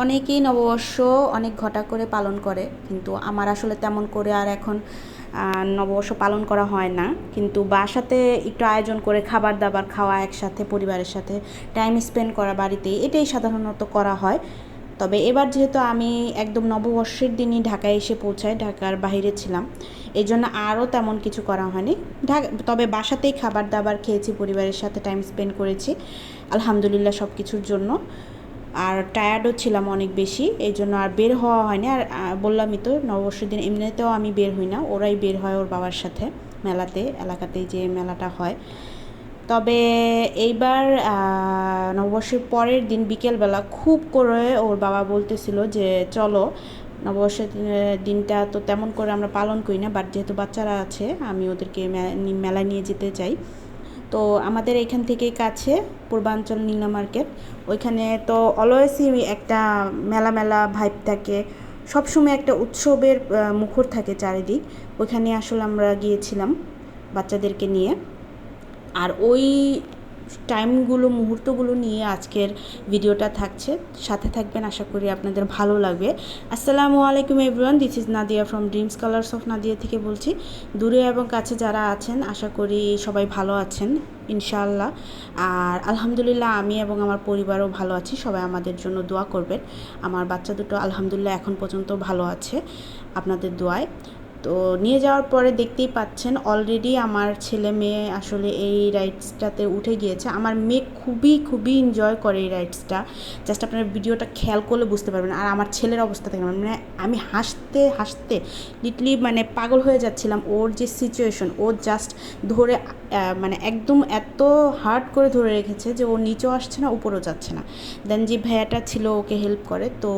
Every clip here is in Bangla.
অনেকেই নববর্ষ অনেক ঘটা করে পালন করে, কিন্তু আমার আসলে তেমন করে আর এখন নববর্ষ পালন করা হয় না। কিন্তু বাসাতে একটু আয়োজন করে খাবার দাবার খাওয়া একসাথে, পরিবারের সাথে টাইম স্পেন্ড করা বাড়িতে, এটাই সাধারণত করা হয়। তবে এবার যেহেতু আমি একদম নববর্ষের দিনই ঢাকায় এসে পৌঁছাই, ঢাকার বাইরে ছিলাম এই জন্য আরও তেমন কিছু করা হয়নি। ঢাকা, তবে বাসাতেই খাবার দাবার খেয়েছি, পরিবারের সাথে টাইম স্পেন্ড করেছি, আলহামদুলিল্লাহ সব কিছুর জন্য। আর টায়ার্ডও ছিলাম অনেক বেশি, এই জন্য আর বের হওয়া হয়নি। আর বললামই তো, নববর্ষের দিন এমনিতেও আমি বের হই না, ওরাই বের হয় ওর বাবার সাথে মেলাতে এলাকাতেই যে মেলাটা হয়। তবে এইবার নববর্ষের পরের দিন বিকেলবেলা খুব করে ওর বাবা বলতেছিল যে, চলো, নববর্ষের দিনটা তো তেমন করে আমরা পালন করি না বাট যেহেতু বাচ্চারা আছে, আমি ওদেরকে মেলায় নিয়ে যেতে চাই। তো আমাদের এখান থেকে কাছে পূর্বাঞ্চল নীলা মার্কেট। ওইখানে তো অলওয়েসই একটা মেলা মেলা ভাইব থাকে। সবসময় একটা উৎসবের মুখর থাকে চারিদিক। ওইখানে আসলে আমরা গিয়েছিলাম বাচ্চাদেরকে নিয়ে। আর ওই টাইমগুলো, মুহূর্তগুলো নিয়ে আজকের ভিডিওটা থাকছে। সাথে থাকবেন আশা করি আপনাদের ভালো লাগবে। আসসালামু আলাইকুম everyone this is Nadia from dreams colours of Nadia থেকে বলছি। দূরে এবং কাছে যারা আছেন, আশা করি সবাই ভালো আছেন, ইনশাআল্লাহ। আর আলহামদুলিল্লাহ আমি এবং আমার পরিবারও ভালো আছি, সবাই আমাদের জন্য দোয়া করবেন। আমার বাচ্চা দুটো আলহামদুলিল্লাহ এখন পর্যন্ত ভালো আছে, আপনাদের দোয়ায়। তো নিয়ে যাওয়ার পরে দেখতেই পাচ্ছেন অলরেডি আমার ছেলে মেয়ে আসলে এই রাইডসটাতে উঠে গিয়েছে। আমার মেয়ে খুবই খুবই এনজয় করে এই রাইডসটা জাস্ট আপনারা ভিডিওটা খেয়াল করলে বুঝতে পারবেন। আর আমার ছেলের অবস্থা দেখেন মানে আমি হাসতে হাসতে লিটলি মানে পাগল হয়ে যাচ্ছিলাম ওর যে সিচুয়েশন ও জাস্ট ধরে মানে একদম এত হার্ড করে ধরে রেখেছে যে ও নিচেও আসছে না, উপরেও যাচ্ছে না। দেন যে ভাইয়াটা ছিল ওকে হেল্প করে, তো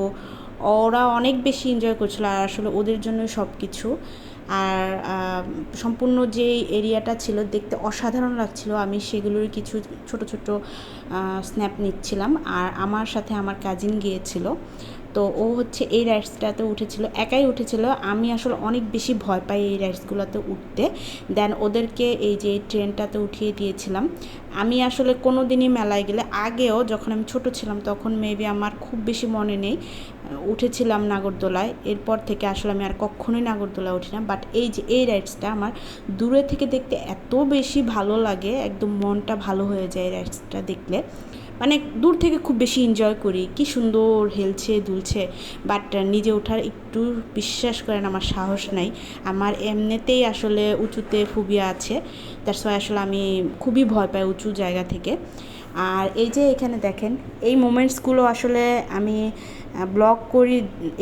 ওরা অনেক বেশি এনজয় করছিল আর আসলে ওদের জন্য সব কিছু আর সম্পূর্ণ যে এরিয়াটা ছিল দেখতে অসাধারণ লাগছিল। আমি সেগুলোর কিছু ছোট ছোট স্ন্যাপ নিচ্ছিলাম। আর আমার সাথে আমার কাজিন গিয়েছিল। তো ও হচ্ছে এই রাইডসটাতে উঠেছিল, একাই উঠেছিল। আমি আসলে অনেক বেশি ভয় পাই এই রাইডসগুলোতে উঠতে। দেন ওদেরকে এই যে ট্রেনটাতে উঠিয়ে দিয়েছিলাম। আমি আসলে কোনো দিনই মেলায় গেলে, আগেও যখন আমি ছোট ছিলাম, তখন মেবি আমার খুব বেশি মনে নেই। উঠেছিলাম নাগরদোলায়, এরপর থেকে আসলে আমি আর কখনোই নাগরদোলায় উঠি না। বাট এই যে, এই রাইডসটা আমার দূরে থেকে দেখতে এত বেশি ভালো লাগে, একদম মনটা ভালো হয়ে যায় রাইডসটা দেখলে। মানে দূর থেকে খুব বেশি এনজয় করি। কি সুন্দর হেলছে, দুলছে বাট নিজে ওঠার একটু বিশ্বাস করেন আমার সাহস নাই। আমার এমনিতেই আসলে উঁচুতে ফুবিয়া আছে। তার সবাই আসলে আমি খুবই ভয় পাই উঁচু জায়গা থেকে। আর এই যে এখানে দেখেন, এই মোমেন্টসগুলো আসলে আমি ব্লগ করি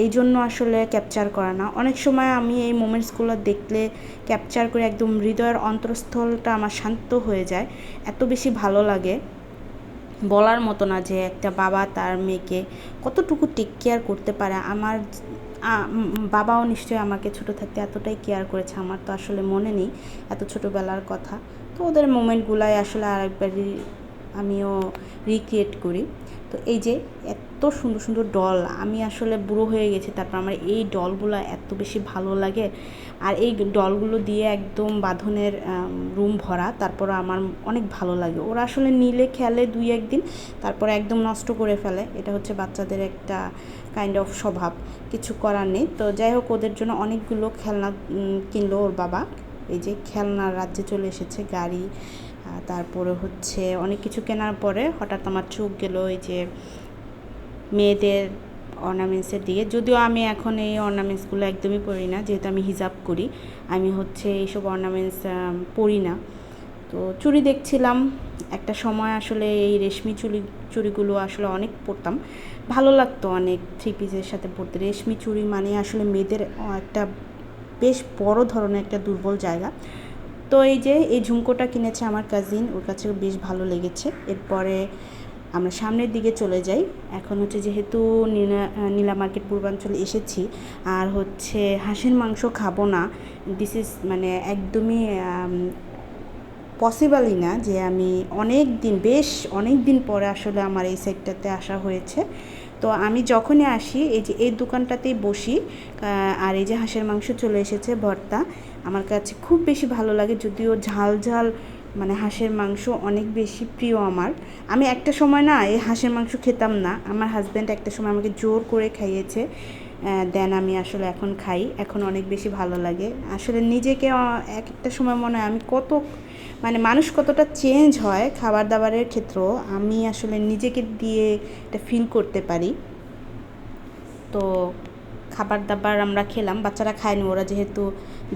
এই জন্য আসলে ক্যাপচার করা না। অনেক সময় আমি এই মোমেন্টসগুলো দেখলে ক্যাপচার করে একদম হৃদয়ের অন্তরস্থলটা আমার শান্ত হয়ে যায়। এত বেশি ভালো লাগে। বলার মতো না যে একটা বাবা তার মেয়েকে কতটুকু টেক কেয়ার করতে পারে। আমার বাবাও নিশ্চয়ই আমাকে ছোটো থাকতে এতটাই কেয়ার করেছে। আমার তো আসলে মনে নেই এত ছোটোবেলার কথা। তো ওদের মোমেন্টগুলাই আসলে আরেকবারই আমিও রিক্রিয়েট করি। তো এই যে এত সুন্দর সুন্দর ডল আমি আসলে বুড়ো হয়ে গেছি, তারপর আমার এই ডলগুলো এত বেশি ভালো লাগে। আর এই ডলগুলো দিয়ে একদম বাঁধনের রুম ভরা, তারপর আমার অনেক ভালো লাগে। ওরা আসলে নিলে খেলে দুই একদিন, তারপর একদম নষ্ট করে ফেলে। এটা হচ্ছে বাচ্চাদের একটা কাইন্ড অফ স্বভাব। কিছু করার নেই। তো যাই হোক, ওদের জন্য অনেকগুলো খেলনা কিনলো ওর বাবা। এই যে খেলনার রাজ্যে চলে এসেছে, গাড়ি তারপরে হচ্ছে অনেক কিছু কেনার পরে হঠাৎ আমার চোখ গেল, এই যে মেয়েদের অর্নামেন্টসের দিকে যদিও আমি এখন এই অর্নামেন্টসগুলো একদমই পরি না, যেহেতু আমি হিজাব করি। আমি হচ্ছে এইসব অর্নামেন্টস পরি না। তো চুড়ি দেখছিলাম। একটা সময় আসলে এই রেশমি চুড়ি, চুড়িগুলো আসলে অনেক পরতাম। ভালো লাগতো অনেক থ্রি পিসের সাথে পরতে। রেশমি চুড়ি মানে আসলে মেয়েদের একটা বেশ বড় ধরনের একটা দুর্বল জায়গা। তো এই যে, এই ঝুমকোটা কিনেছে আমার কাজিন ওর কাছে বেশ ভালো লেগেছে। এরপরে আমরা সামনের দিকে চলে যাই। এখন হচ্ছে যেহেতু নীলা নীলা মার্কেট পূর্বাঞ্চলে এসেছি, আর হচ্ছে হাঁসের মাংস খাব না দিস ইজ মানে একদমই পসিবলই না যে আমি অনেক দিন, বেশ অনেক দিন পরে আসলে আমার এই সাইডটাতে আসা হয়েছে। তো আমি যখনই আসি, এই যে, এই দোকানটাতেই বসি আর এই যে হাঁসের মাংস চলে এসেছে ভর্তা, আমার কাছে খুব বেশি ভালো লাগে, যদিও ঝাল ঝাল মানে হাঁসের মাংস অনেক বেশি প্রিয় আমার। আমি একটা সময় না এই হাঁসের মাংস খেতাম না। আমার হাজব্যান্ড একটা সময় আমাকে জোর করে খাইয়েছে। দেন আমি আসলে এখন খাই। এখন অনেক বেশি ভালো লাগে। আসলে নিজেকে এক একটা সময় মনে হয় আমি কত মানে মানুষ কতটা চেঞ্জ হয় খাবার দাবারের ক্ষেত্রেও, আমি আসলে নিজেকে দিয়ে এটা ফিল করতে পারি। তো খাবার দাবার আমরা খেলাম। বাচ্চারা খায়নি, ওরা যেহেতু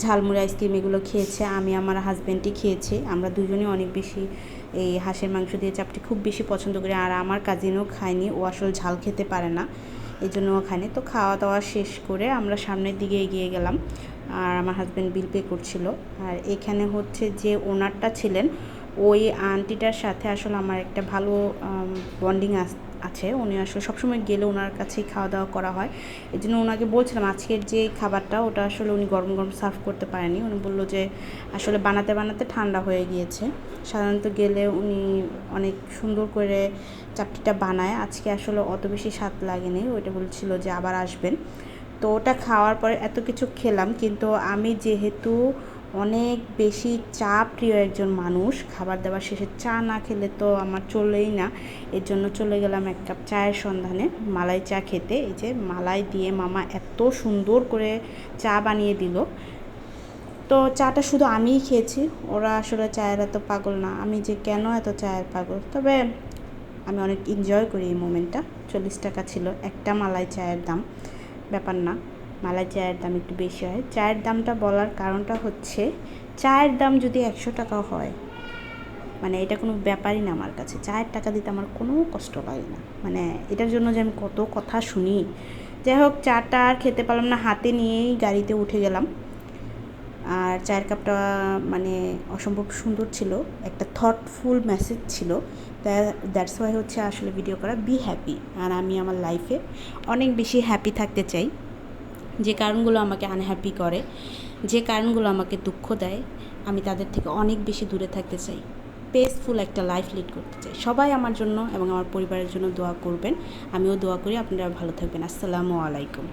ঝালমুড়ি, আইসক্রিম এগুলো খেয়েছে, আমি আমার হাজব্যান্ডই খেয়েছি। আমরা দুজনেই অনেক বেশি এই হাঁসের মাংস দিয়ে চাপটি খুব বেশি পছন্দ করি। আর আমার কাজিনও খায়নি, ও আসলে ঝাল খেতে পারে না এই জন্য ও খায়নি। তো খাওয়া দাওয়া শেষ করে আমরা সামনের দিকে এগিয়ে গেলাম। আর আমার হাজব্যান্ড বিল পে করছিল। আর এখানে হচ্ছে যে ওনারটা ছিলেন ওই আন্টিটার সাথে আসলে আমার একটা ভালো বন্ডিং আছে। উনি আসলে সবসময় গেলে ওনার কাছেই খাওয়া দাওয়া করা হয়। এই জন্য ওনাকে বলছিলাম, আজকের যে খাবারটা, ওটা আসলে উনি গরম গরম সার্ভ করতে পারেনি। উনি বলল যে, আসলে বানাতে বানাতে ঠান্ডা হয়ে গিয়েছে। সাধারণত গেলে উনি অনেক সুন্দর করে চাপটিটা বানায়। আজকে আসলে অত বেশি স্বাদ লাগেনি। ওইটা বলছিল যে, আবার আসবেন। তো ওটা খাওয়ার পরে এত কিছু খেলাম, কিন্তু আমি যেহেতু অনেক বেশি চা প্রিয় একজন মানুষ। খাবার দাবার শেষে চা না খেলে তো আমার চলেই না। এর জন্য চলে গেলাম এক কাপ চায়ের সন্ধানে মালাই চা খেতে। এই যে মালাই দিয়ে মামা এত সুন্দর করে চা বানিয়ে দিল। তো চাটা শুধু আমিই খেয়েছি। ওরা আসলে চায়ের এত পাগল না। আমি যে কেন এত চায়ের পাগল? তবে আমি অনেক এনজয় করি এই মোমেন্টটা চল্লিশ টাকা ছিল একটা মালাই চায়ের দাম। ব্যাপার না। মালাই চায়ের দাম একটু বেশি হয়। চায়ের দামটা বলার কারণটা হচ্ছে, চায়ের দাম যদি একশো টাকা হয় মানে এটা কোনো ব্যাপারই না আমার কাছে। চায়ের টাকা দিতে আমার কোনো কষ্ট লাগে না। মানে এটার জন্য যে আমি কত কথা শুনি। যাই হোক, চাটা আর খেতে পারলাম না, হাতে নিয়েই গাড়িতে উঠে গেলাম। আর চায়ের কাপটা মানে অসম্ভব সুন্দর ছিল। একটা থটফুল মেসেজ ছিল। দ্যাটস ওয়াই হচ্ছে আসলে ভিডিও করা বি হ্যাপি আর আমি আমার লাইফে অনেক বেশি হ্যাপি থাকতে চাই। যে কারণগুলো আমাকে আনহ্যাপি করে, যে কারণগুলো আমাকে দুঃখ দেয়, আমি তাদের থেকে অনেক বেশি দূরে থাকতে চাই। পেসফুল একটা লাইফ লিড করতে চাই। সবাই আমার জন্য এবং আমার পরিবারের জন্য দোয়া করবেন। আমিও দোয়া করি। আপনারা ভালো থাকবেন। আসসালামু আলাইকুম।